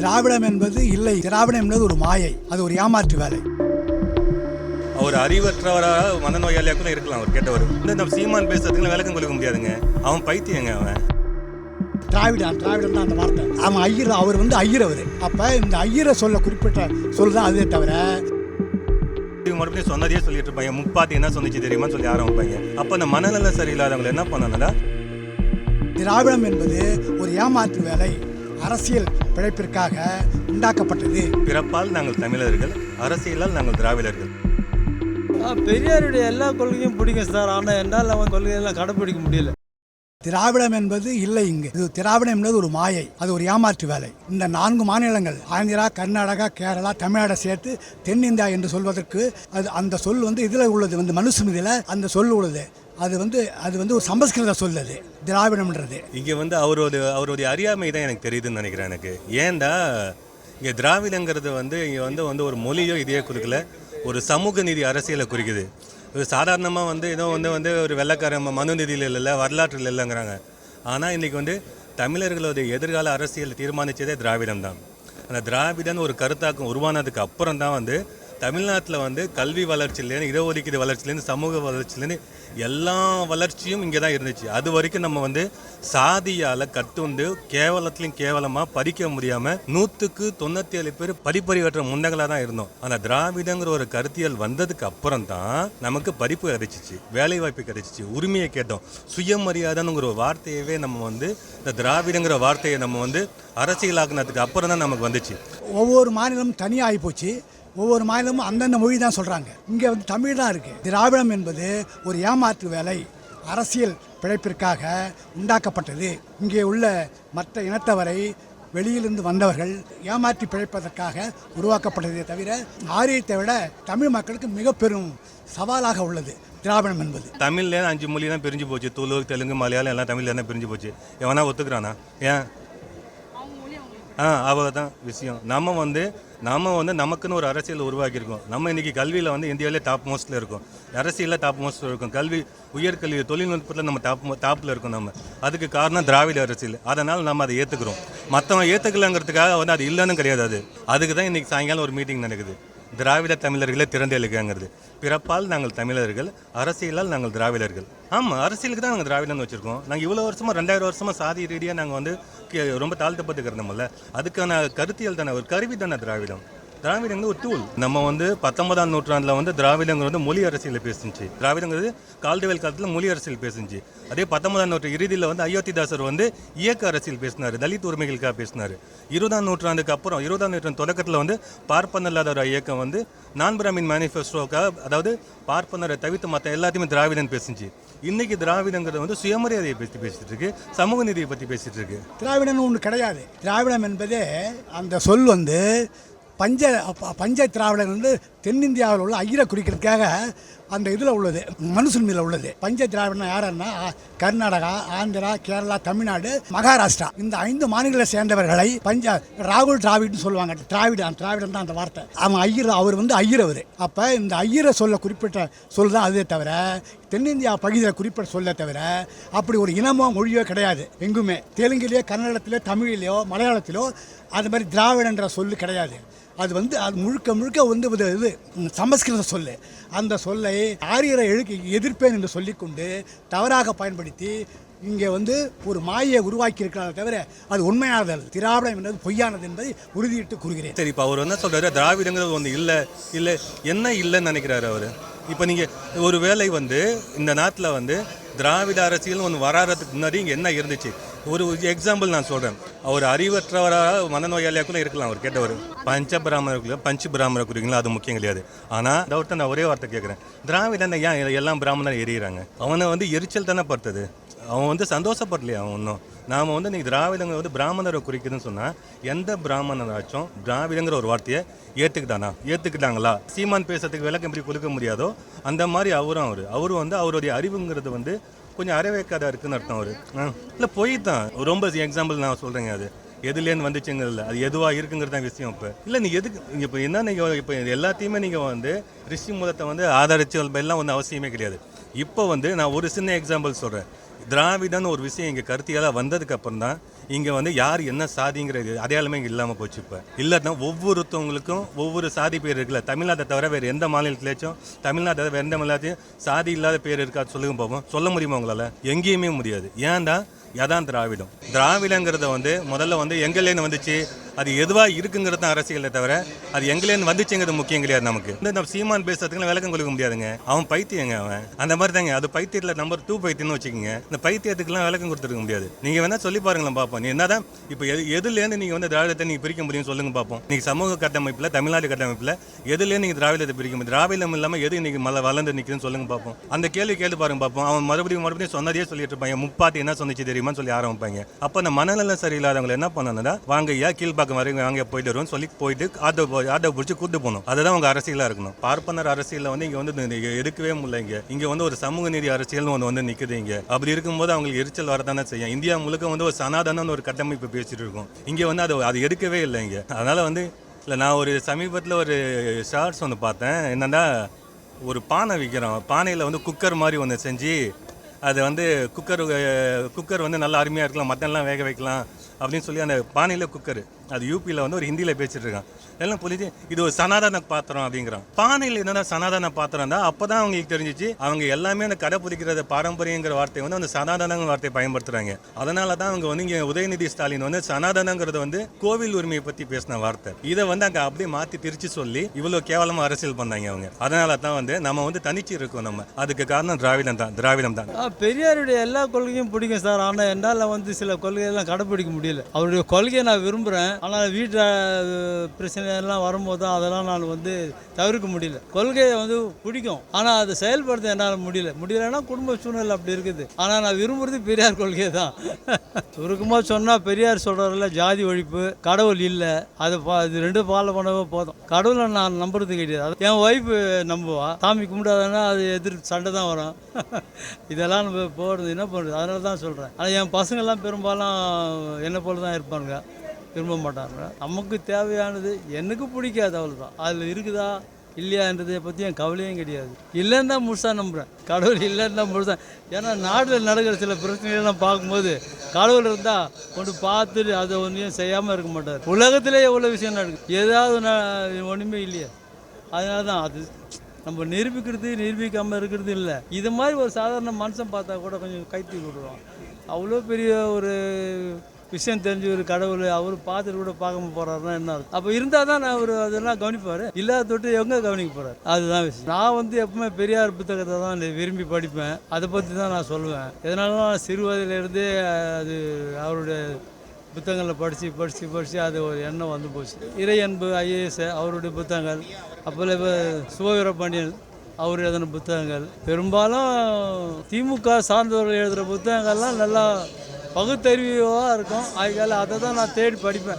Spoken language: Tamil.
திராவிடம் என்பது இல்லை. திராவிடம் என்பது ஒரு மாயை. அது ஒரு ஏமாற்று வேலை. அவர் அறிவற்றவராக மனநோயாளியாக கூட இருக்கலாம் அவர் கேட்டவர். இந்த சீமான் பேசுறதுக்கு விளக்கம் கொடுக்க முடியாதுங்க அவன் பைத்தியங்க அவன். திராவிடம் திராவிடம் தான் அந்த வார்த்தை. அவன் ஐயர் அவர் வந்து ஐயர் அவர் அப்போ இந்த ஐயரை சொல்ல குறிப்பிட்ட சொல் தான் அதே தவிர மறுபடியும் சொன்னதையே சொல்லிட்டு இருப்பாங்க முப்பாத்தி என்ன சொன்னிச்சு தெரியுமா சொல்லி ஆரம்பிப்பாங்க. அப்போ அந்த மனநல சரியில்லாதவங்களை என்ன பண்ணணும்னா திராவிடம் என்பது ஒரு ஏமாற்று வேலை. அரசியல் பிழைப்பிற்காக உண்டாக்கப்பட்டது. பிறப்பால் நாங்கள் தமிழர்கள் அரசியலால் நாங்கள் திராவிடர்கள். ஆ, பெரியாருடைய எல்லா கொள்கையும் பிடிக்கும் சார். ஆனால் என்னால் அவன் கொள்கையெல்லாம் கடைப்பிடிக்க முடியல. திராவிடம் என்பது இல்லை இங்கு. இது திராவிடம் என்பது ஒரு மாயை. அது ஒரு ஏமாற்று வேலை. இந்த நான்கு மாநிலங்கள் ஆந்திரா கர்நாடகா கேரளா தமிழ்நாடை சேர்த்து தென்னிந்தியா என்று சொல்வதற்கு அது அந்த சொல் வந்து இதில் உள்ளது. வந்து மனுஸ்மிருதியில் அந்த சொல் உள்ளது. அது வந்து அது வந்து ஒரு சமஸ்கிருத சொல் அது திராவிடம்ன்றது. இங்கே வந்து அவரோட அவருடைய அறியாமை தான் எனக்கு தெரியுதுன்னு நினைக்கிறேன் எனக்கு. ஏன்டா இங்கே திராவிடங்கிறது வந்து இங்கே வந்து வந்து ஒரு மொழியோ இதையோ கொடுக்கல ஒரு சமூக நீதி அரசியலை குறிக்குது. இது சாதாரணமாக வந்து ஏதோ வந்து வந்து ஒரு வெள்ளக்கார மனு நிதியில் இல்லை வரலாற்றில் இல்லைங்கிறாங்க. ஆனால் இன்றைக்கி வந்து தமிழர்களுடைய எதிர்கால அரசியல் தீர்மானித்ததே திராவிடம் தான் அந்த திராவிடன் ஒரு கருத்தாக்கம் உருவானதுக்கு அப்புறம் தான் வந்து தமிழ்நாட்டில் வந்து கல்வி வளர்ச்சியிலேருந்து இடஒதுக்கீடு வளர்ச்சியிலேருந்து சமூக வளர்ச்சியிலேருந்து எல்லா வளர்ச்சியும் இங்கே தான் இருந்துச்சு. அது வரைக்கும் நம்ம வந்து சாதியால் கட்டுண்டு கேவலத்துலையும் கேவலமாக படிக்க முடியாமல் நூற்றுக்கு தொண்ணூற்றி ஏழு பேர் படிப்பறிவற்ற முண்டங்களாக தான் இருந்தோம். ஆனால் திராவிடங்கிற ஒரு கருத்தியல் வந்ததுக்கு அப்புறம் தான் நமக்கு படிப்பு கிடைச்சிச்சு வேலைவாய்ப்பு கிடைச்சிச்சு உரிமையை கேட்டோம். சுயமரியாதைங்கிற ஒரு வார்த்தையவே நம்ம வந்து இந்த திராவிடங்கிற வார்த்தையை நம்ம வந்து அரசியலாக்குனதுக்கு அப்புறம் தான் நமக்கு வந்துச்சு. ஒவ்வொரு மாநிலமும் தனியாக ஆகிப்போச்சு ஒவ்வொரு மாநிலமும் அந்தந்த மொழி தான் சொல்கிறாங்க இங்கே வந்து தமிழ் தான் இருக்குது திராவிடம் என்பது ஒரு ஏமாற்று வேலை. அரசியல் பிழைப்பிற்காக உண்டாக்கப்பட்டது. இங்கே உள்ள மற்ற இனத்தவரை வெளியிலிருந்து வந்தவர்கள் ஏமாற்றி பிழைப்பதற்காக உருவாக்கப்பட்டதே தவிர ஆரியத்தை விட தமிழ் மக்களுக்கு மிக பெரும் சவாலாக உள்ளது. திராவிடம் என்பது. தமிழ்ல அஞ்சு மொழி தான் பிரிஞ்சு போச்சு. துளு தெலுங்கு மலையாளம் எல்லாம் தமிழ்ல தான் பிரிஞ்சு போச்சு. எவனா ஒத்துக்கிறானா? ஏன்? ஆ அவ்வளோதான் விஷயம். நம்ம வந்து நம்ம வந்து நமக்குன்னு ஒரு அரசியல் உருவாக்கியிருக்கோம். நம்ம இன்றைக்கி கல்வியில் வந்து இந்தியாவிலே டாப் மோஸ்ட்டில் இருக்கும். அரசியலில் டாப் மோஸ்ட்டில் இருக்கும். கல்வி உயர்கல்வி தொழில்நுட்பத்தில் நம்ம டாப் டாப்பில் இருக்கும் நம்ம. அதுக்கு காரணம் திராவிட அரசியல். அதனால் நம்ம அதை ஏற்றுக்கிறோம் மற்றவன் ஏற்றுக்கலங்கிறதுக்காக வந்து அது இல்லைன்னு கிடையாது அது. அதுக்கு தான் இன்றைக்கி சாயங்காலம் ஒரு மீட்டிங் நடக்குது. திராவிட தமிழர்களே திறந்தெழுக்காங்கிறது பிறப்பால் நாங்கள் தமிழர்கள் அரசியலால் நாங்கள் திராவிடர்கள். ஆமாம் அரசியலுக்கு தான் நாங்கள் திராவிடம்னு வச்சுருக்கோம். நாங்கள் இவ்வளோ வருஷமாக ரெண்டாயிரம் வருஷமாக சாதி ரீதியாக நாங்கள் வந்து ரொம்ப தாழ்த்தப்பட்டு அதுக்கான கருத்தியல் தானே ஒரு கருவி தானே திராவிடம். திராவிடங்கிறது ஒரு டூல் நம்ம வந்து பத்தொன்பதாம் நூற்றாண்டில் வந்து திராவிடங்கிறது வந்து மொழி அரசியல் பேசுச்சு திராவிடங்கிறது கால்டுவேல் காலத்தில் மொழி அரசியல் பேசுச்சு அதே பத்தொன்பதாம் நூற்று இறுதியில் வந்து அயோத்திதாசர் வந்து இயக்க அரசியல் பேசினார் தலித் உரிமைகளுக்காக பேசினார். இருபதாம் நூற்றாண்டுக்கு அப்புறம் இருபதாம் நூற்றாண்டு தொடக்கத்தில் வந்து பார்ப்பன இல்லாத ஒரு இயக்கம் வந்து நான் பிராமின் மேனிஃபெஸ்டோக்காக அதாவது பார்ப்பனரை தவிர்த்து மற்ற எல்லாத்தையுமே திராவிடன் பேசுச்சு இன்னைக்கு திராவிடங்கிறது வந்து சுயமரியாதையை பற்றி பேசிட்டு இருக்கு சமூக நீதியை பற்றி பேசிட்டு இருக்கு. திராவிடம் ஒன்று கிடையாது. திராவிடம் என்பதே அந்த சொல் வந்து பஞ்ச ப- பஞ்ச திராவிடம் வந்து தென்னிந்தியாவில் உள்ள ஐயரை குறிக்கிறதுக்காக அந்த இதில் உள்ளது மனுசுன்மையில் உள்ளது. பஞ்ச திராவிடம்னா யாருன்னா கர்நாடகா ஆந்திரா கேரளா தமிழ்நாடு மகாராஷ்டிரா. இந்த ஐந்து மாநிலங்களை சேர்ந்தவர்களை பஞ்ச ராகுல் டிராவிட்னு சொல்லுவாங்க. திராவிடம் திராவிடம் தான் அந்த வார்த்தை. அவன் ஐயர் அவர் வந்து ஐயர் அவர் அப்போ இந்த ஐயரை சொல்ல குறிப்பிட்ட சொல் தான் அதே தவிர தென்னிந்தியா பகுதியில் குறிப்பிட்ட சொல்ல தவிர அப்படி ஒரு இனமோ மொழியோ கிடையாது. எங்குமே. தெலுங்குலேயோ கன்னடத்திலேயோ தமிழிலேயோ மலையாளத்திலோ அது மாதிரி திராவிடன்ற சொல்லு கிடையாது. அது வந்து அது முழுக்க முழுக்க வந்து இது இது சமஸ்கிருத சொல்லு. அந்த சொல்லை ஆரியரை எழுக்கு எதிர்ப்பேன் என்று சொல்லிக்கொண்டு தவறாக பயன்படுத்தி இங்கே வந்து ஒரு மாயை உருவாக்கி தவிர அது உண்மையானது அல்ல. திராவிடம் என்பது பொய்யானது என்பதை உறுதியிட்டு கூறுகிறேன். சரி இப்போ அவர் என்ன சொல்கிறாரு திராவிடங்கிறது ஒன்று இல்லை இல்லை என்ன இல்லைன்னு நினைக்கிறாரு அவர்? இப்போ நீங்கள் ஒரு வேளை வந்து இந்த நாட்டில் வந்து திராவிட அரசியல் ஒன்று வராதுக்கு முன்னாடி இங்கே என்ன இருந்துச்சு? ஒரு எக்ஸாம்பிள் நான் சொல்கிறேன் அவர் அறிவற்றவராக மனநோயாளியாக கூட இருக்கலாம் அவர் கேட்டவர். பஞ்ச பிராமணர் பஞ்சு பிராமணர் குறிங்களா அது முக்கியம் கிடையாது. ஆனால் டவுட்டை நான் ஒரே வார்த்தை கேட்குறேன் திராவிடன் ஏன் எல்லாம் பிராமணர் எரியிறாங்க? அவனை வந்து எரிச்சல் தானே படுத்துது. அவன் வந்து சந்தோஷப்படலையா அவன் ஒன்றும் நாம் வந்து நீ திராவிடங்க வந்து பிராமணரை குறிக்குதுன்னு சொன்னால் எந்த பிராமணராச்சும் திராவிடங்கிற ஒரு வார்த்தையை ஏற்றுக்கிட்டானா ஏற்றுக்கிட்டாங்களா சீமான் பேசுறதுக்கு விளக்கம் எப்படி கொடுக்க முடியாதோ அந்த மாதிரி அவரும் அவர். அவரும் வந்து அவருடைய அறிவுங்கிறது வந்து கொஞ்சம் அறவேக்காதா இருக்குன்னு அர்த்தம் அவர். இல்லை பொய் தான் ரொம்ப எக்ஸாம்பிள் நான் சொல்கிறேங்க அது. எதுலேருந்து வந்துச்சுங்கிறதுல அது எதுவாக இருக்குங்கிறது தான் விஷயம் இப்போ. இல்லை நீ எதுக்கு நீங்கள் இப்போ என்ன நீங்கள் இப்போ எல்லாத்தையுமே நீங்கள் வந்து ரிஷி மூலத்தை வந்து ஆதரிச்சு எல்லாம் ஒன்றும் அவசியமே கிடையாது. இப்போ வந்து நான் ஒரு சின்ன எக்ஸாம்பிள் சொல்கிறேன் திராவிடன்னு ஒரு விஷயம் இங்கே கருத்தியால் வந்ததுக்கு அப்புறம் தான் இங்கே வந்து யார் என்ன சாதிங்கிறது அடையாளமே இங்கே இல்லாமல் போச்சு இப்போ. இல்லைன்னா ஒவ்வொருத்தவங்களுக்கும் ஒவ்வொரு சாதி பேர் இருக்குல்ல. தமிழ்நாட்டை தவிர வேறு எந்த மாநிலத்திலேச்சும் தமிழ்நாட்டை தவிர வேறு எந்த மாநிலத்தையும் சாதி இல்லாத பேர் இருக்கா சொல்லுங்க பார்ப்போம் சொல்ல முடியுமா உங்களால்? எங்கேயுமே முடியாது. ஏன்டா? அதான் திராவிடம். திராவிடங்கிறத வந்து முதல்ல வந்து எங்கள்லேருந்து வந்துச்சு? அது எதுவாக இருக்குங்கிறது தான் அரசியலை தவிர அது எங்கேலேருந்து வந்துச்சுங்கிறது முக்கியம் கிடையாது நமக்கு. இந்த நம்ம சீமான் பேசுறதுக்குலாம் விளக்கம் கொடுக்க முடியாதுங்க. அவன் பைத்தியங்க அவன். அந்த மாதிரி தாங்க. அது பைத்தியத்தில் நம்பர் டூ பைத்தியம்னு வச்சுக்கோங்க. இந்த பைத்தியத்துக்குலாம் விளக்கம் கொடுத்துருக்க முடியாது. நீங்கள் வேணால் சொல்லி பாருங்களேன் பார்ப்போம் நீ என்னதான் இப்போ எது எதுலேருந்து நீங்கள் வந்து திராவிடத்தை நீங்கள் பிரிக்க முடியும் சொல்லுங்க பார்ப்போம் நீங்கள் சமூக கட்டமைப்பில் தமிழ்நாடு கட்டமைப்பில் எதுலேருந்து நீங்கள் திராவிடத்தை பிரிக்க முடியும்? திராவிடம் இல்லாமல் எது இன்னைக்கு மலை வளர்ந்து நிற்குதுன்னு சொல்லுங்க பார்ப்போம் அந்த கேள்வி கேட்டு பாருங்க பார்ப்போம் அவன் மறுபடியும் மறுபடியும் சொன்னதே சொல்லிட்டு இருப்பாங்க முப்பாத்தி என்ன சொன்னிச்சு தெரியுமான்னு சொல்லி ஆரம்பிப்பாங்க. அப்போ அந்த மனநலம் சரியில்லாதவங்களை என்ன பண்ணணும்னா வாங்க ஐயா கீழ்ப்பாக்கம் வரைக்கும் அங்கே போயிட்டு வருவோம் சொல்லி போயிட்டு ஆட்டோ ஆட்டோ பிடிச்சி கூட்டு போகணும். அதுதான் அவங்க அரசியலாக இருக்கணும். பார்ப்பனர் அரசியலில் வந்து இங்கே வந்து எடுக்கவே முடியல இங்கே. இங்கே வந்து ஒரு சமூக நீதி அரசியல்னு ஒன்று வந்து நிற்குது இங்கே. அப்படி இருக்கும்போது அவங்களுக்கு எரிச்சல் வரதானே செய்யும். இந்தியா முழுக்க வந்து ஒரு சனாதனம்னு ஒரு கட்டமைப்பு பேசிட்டு இருக்கோம். இங்கே வந்து அது அது எடுக்கவே இல்லை இங்கே. அதனால் வந்து இல்லை நான் ஒரு சமீபத்தில் ஒரு ஷார்ட்ஸ் ஒன்று பார்த்தேன். என்னென்னா ஒரு பானை விற்கிறோம் பானையில் வந்து குக்கர் மாதிரி ஒன்று செஞ்சு அது வந்து குக்கர் குக்கர் வந்து நல்லா அருமையாக இருக்கலாம் மட்டன்லாம் வேக வைக்கலாம் அப்படின்னு சொல்லி அந்த பானையில் குக்கர். அது யூபியில் வந்து ஒரு ஹிந்தியில் பேசிகிட்டு இருக்கான் எல்லாம் புரியுது இது ஒரு சனாதன பாத்திரம் அப்படிங்கிறான். பானையில் என்னென்ன சனாதன பாத்திரம் தான் அப்போ தான் அவங்களுக்கு தெரிஞ்சிச்சு அவங்க எல்லாமே அந்த கடைப்பிடிக்கிறத பாரம்பரியங்கிற வார்த்தை வந்து அந்த சனாதனங்கிற வார்த்தையை பயன்படுத்துகிறாங்க அதனால தான் அவங்க வந்து இங்கே உதயநிதி ஸ்டாலின் வந்து சனாதனங்கிறது வந்து கோவில் உரிமையை பற்றி பேசின வார்த்தை. இதை வந்து அங்கே அப்படியே மாற்றி திருச்சி சொல்லி இவ்வளோ கேவலமாக அரசியல் பண்ணாங்க அவங்க. அதனால தான் வந்து நம்ம வந்து தனிச்சு இருக்கோம் நம்ம. அதுக்கு காரணம் திராவிடம் தான் திராவிடம் தான். பெரியாருடைய எல்லா கொள்கையும் பிடிக்கும் சார். ஆனால் என்னால் வந்து சில கொள்கையெல்லாம் கடைப்பிடிக்க முடியல. அவருடைய கொள்கையை நான் விரும்புகிறேன் ஆனால் வீட்டில் பிரச்சனை எல்லாம் வரும்போது அதெல்லாம் நான் வந்து தவிர்க்க முடியல. கொள்கையை வந்து பிடிக்கும். ஆனால் அதை செயல்படுத்த என்னால் முடியல. முடியலன்னா குடும்ப சூழ்நிலை அப்படி இருக்குது. ஆனால் நான் விரும்புறது பெரியார் கொள்கையை தான். சுருக்கமாக சொன்னால் பெரியார் சொல்கிறதில்ல ஜாதி ஒழிப்பு கடவுள் இல்லை. அது பா- இது ரெண்டு ஃபாலோ பண்ணவே போதும். கடவுளை நான் நம்புறது கிடையாது. என் ஒய்ஃபு நம்புவா. சாமி கும்பிடாதன்னா அது எதிர் சண்டை தான் வரும். இதெல்லாம் நம்ம போடுறது என்ன பண்ணுறது அதனால தான் சொல்கிறேன் ஆனால் என் பசங்கள்லாம் பெரும்பாலும் என்னை போல தான் இருப்பானுங்க. விரும்ப மாட்டாங்க. நமக்கு தேவையானது எனக்கு பிடிக்காது அவ்வளோதான் அதில் இருக்குதா இல்லையான்றதை பற்றி என் கவலையும் கிடையாது. இல்லைன்னு தான் முழுசாக நம்புகிறேன் கடவுள் இல்லைன்னு தான் முழுசா. ஏன்னா நாட்டில் நடக்கிற சில பிரச்சனைகள்லாம் பார்க்கும்போது கடவுள் இருந்தால் கொண்டு பார்த்துட்டு அதை ஒன்றையும் செய்யாமல் இருக்க மாட்டார். உலகத்திலே எவ்வளோ விஷயம் நடக்கும் ஏதாவது ஒன்றுமே இல்லையே. அதனால தான் அது நம்ம நிரூபிக்கிறது நிரூபிக்காமல் இருக்கிறது இல்லை. இது மாதிரி ஒரு சாதாரண மனுஷன் பார்த்தா கூட கொஞ்சம் கைத்தி விடுவோம் அவ்வளோ பெரிய ஒரு விஷயம் தெரிஞ்ச ஒரு கடவுள் அவர் பார்த்துட்டு கூட பார்க்க போறாருன்னா என்ன அப்போ இருந்தால் தான் நான் அவர் அதெல்லாம் கவனிப்பார். இல்லாத தொட்டு எங்கே கவனிக்க போகிறார் அதுதான் விஷயம். நான் வந்து எப்பவுமே பெரியார் புத்தகத்தை தான் விரும்பி படிப்பேன். அதை பற்றி தான் நான் சொல்லுவேன். எதனாலும் சிறு வயதிலிருந்தே அது அவருடைய புத்தகங்களை படித்து படித்து படித்து அது ஒரு எண்ணம் வந்து போச்சு. இறை அன்பு ஐஏஎஸ் அவருடைய புத்தகங்கள் அப்போல இப்போ சுபவீர பாண்டியன் அவர் எழுதின புத்தகங்கள். பெரும்பாலும் திமுக சார்ந்தவர்கள் எழுதுகிற புத்தகங்கள்லாம் நல்லா பகுத்தறிவாக இருக்கும். அதுக்காக அதை தான் நான் தேடி படிப்பேன்.